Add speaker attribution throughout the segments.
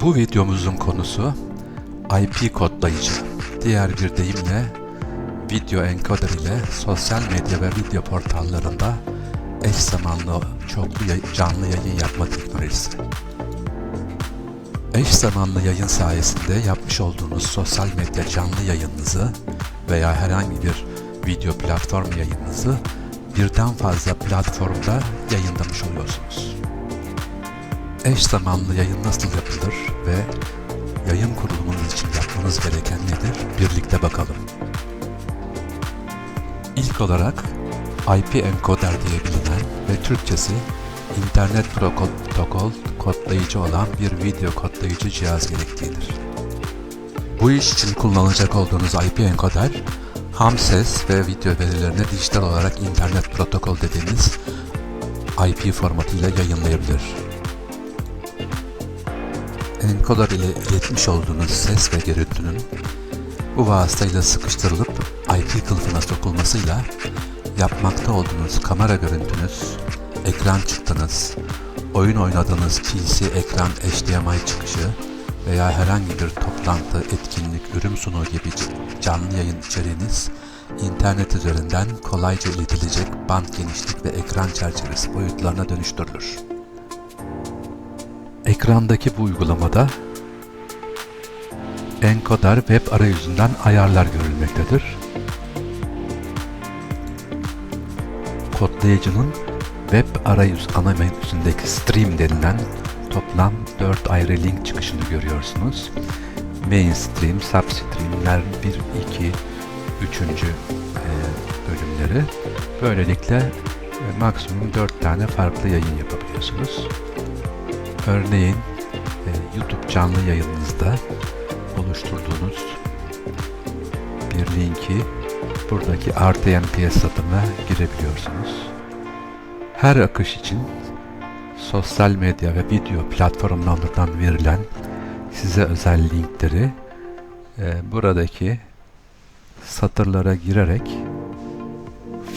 Speaker 1: Bu videomuzun konusu IP kodlayıcı. Diğer bir deyimle video encoder ile sosyal medya ve video portallarında eş zamanlı çoklu yay- canlı yayın yapma teknolojisi. Eş zamanlı yayın sayesinde yapmış olduğunuz sosyal medya canlı yayınınızı veya herhangi bir video platform yayınınızı birden fazla platformda yayınlamış oluyorsunuz. Eş zamanlı yayın nasıl yapılır ve yayın kurulumunuz için yapmanız gereken nedir? Birlikte bakalım. İlk olarak IP encoder diye bilinen ve Türkçesi internet protokol kodlayıcı olan bir video kodlayıcı cihaz gerektiğidir. Bu iş için kullanacak olduğunuz IP encoder, ham ses ve video verilerini dijital olarak internet protokol dediğimiz IP formatıyla yayınlayabilir. Encoder ile iletmiş olduğunuz ses ve görüntünün bu vasıtayla sıkıştırılıp IP kılıfına sokulmasıyla yapmakta olduğunuz kamera görüntünüz, ekran çıktınız, oyun oynadığınız PC ekran HDMI çıkışı veya herhangi bir toplantı, etkinlik, ürün sunuğu gibi canlı yayın içeriğiniz internet üzerinden kolayca iletilecek band genişlik ve ekran çerçevesi boyutlarına dönüştürülür. Ekrandaki bu uygulamada encoder web arayüzünden ayarlar görülmektedir. Kodlayıcının web arayüz ana menüsündeki stream denilen toplam 4 ayrı link çıkışını görüyorsunuz. Mainstream, substreamler 1, 2, 3. bölümleri. Böylelikle e, maksimum 4 tane farklı yayın yapabiliyorsunuz. Örneğin e, YouTube canlı yayınınızda oluşturduğunuz bir linki buradaki RTMP hesabına girebiliyorsunuz. Her akış için sosyal medya ve video platformlarından verilen size özel linkleri e, buradaki satırlara girerek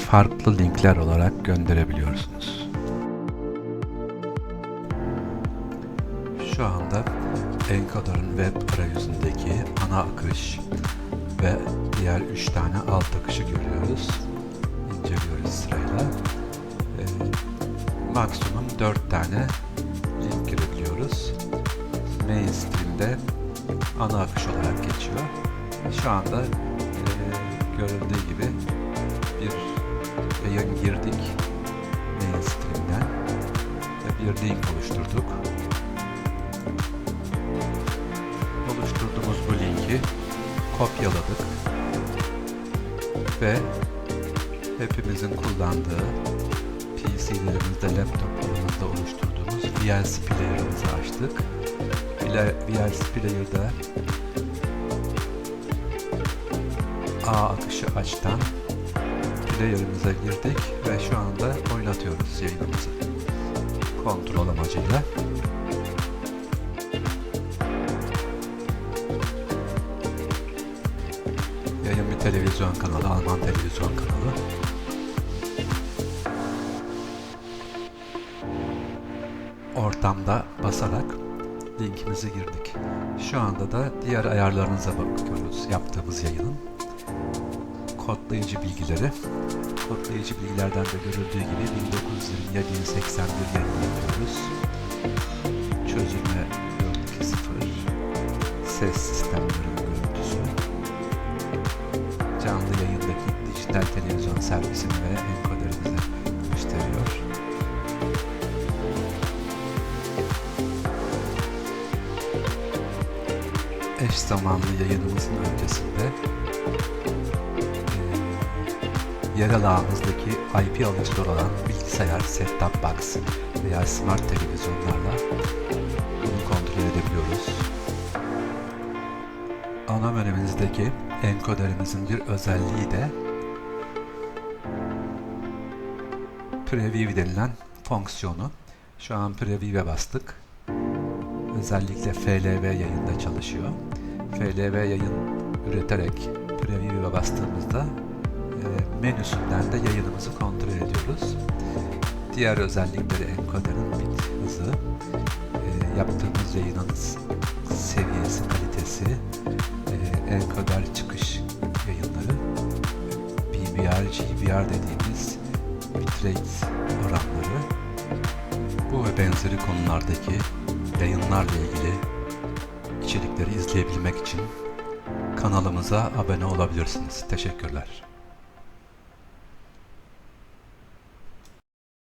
Speaker 1: farklı linkler olarak gönderebiliyorsunuz. Anda Encoder'ın web arayüzündeki ana akış ve diğer 3 tane alt akışı görüyoruz. İnceliyoruz sırayla. Ee, maksimum 4 tane link girebiliyoruz. Mainstream'de ana akış olarak geçiyor. Şu anda e, görüldüğü gibi bir yayın girdik Mainstream'den ve bir link oluşturduk. Linki kopyaladık ve hepimizin kullandığı PC'lerimizde, laptoplarımızda oluşturduğumuz VLC player'ımızı açtık. VLC player'da A akışı açtan player'ımıza girdik ve şu anda oynatıyoruz yayınımızı kontrol amacıyla. Televizyon kanalı, Alman televizyon kanalı. Ortamda basarak linkimizi girdik. Şu anda da diğer ayarlarınıza bakıyoruz yaptığımız yayının. Kodlayıcı bilgileri. Kodlayıcı bilgilerden de görüldüğü gibi 1920'ye 1081 yayın yapıyoruz. Çözülme 4.2.0 Ses sistemlerinin görüntüsü canlı yayındaki dijital televizyon servisini ve enkoderimizi gösteriyor. Eş zamanlı yayınımızın öncesinde eee, yer ağımızdaki IP alıcılar olan bilgisayar, set-top box veya smart televizyonlarla bunu kontrol edebiliyoruz. Ana menümüzdeki enkoderimizin bir özelliği de preview denilen fonksiyonu. Şu an preview'e bastık. Özellikle FLV yayında çalışıyor. FLV yayın üreterek preview'e bastığımızda e, menüsünden de yayınımızı kontrol ediyoruz. Diğer özellikleri encoder'ın bit hızı, e, yaptığımız yayının seviyesi, kalitesi, e, enkoder çıkış yayınları, BBR, GBR dediğimiz bitrate oranları, bu ve benzeri konulardaki yayınlarla ilgili içerikleri izleyebilmek için kanalımıza abone olabilirsiniz. Teşekkürler.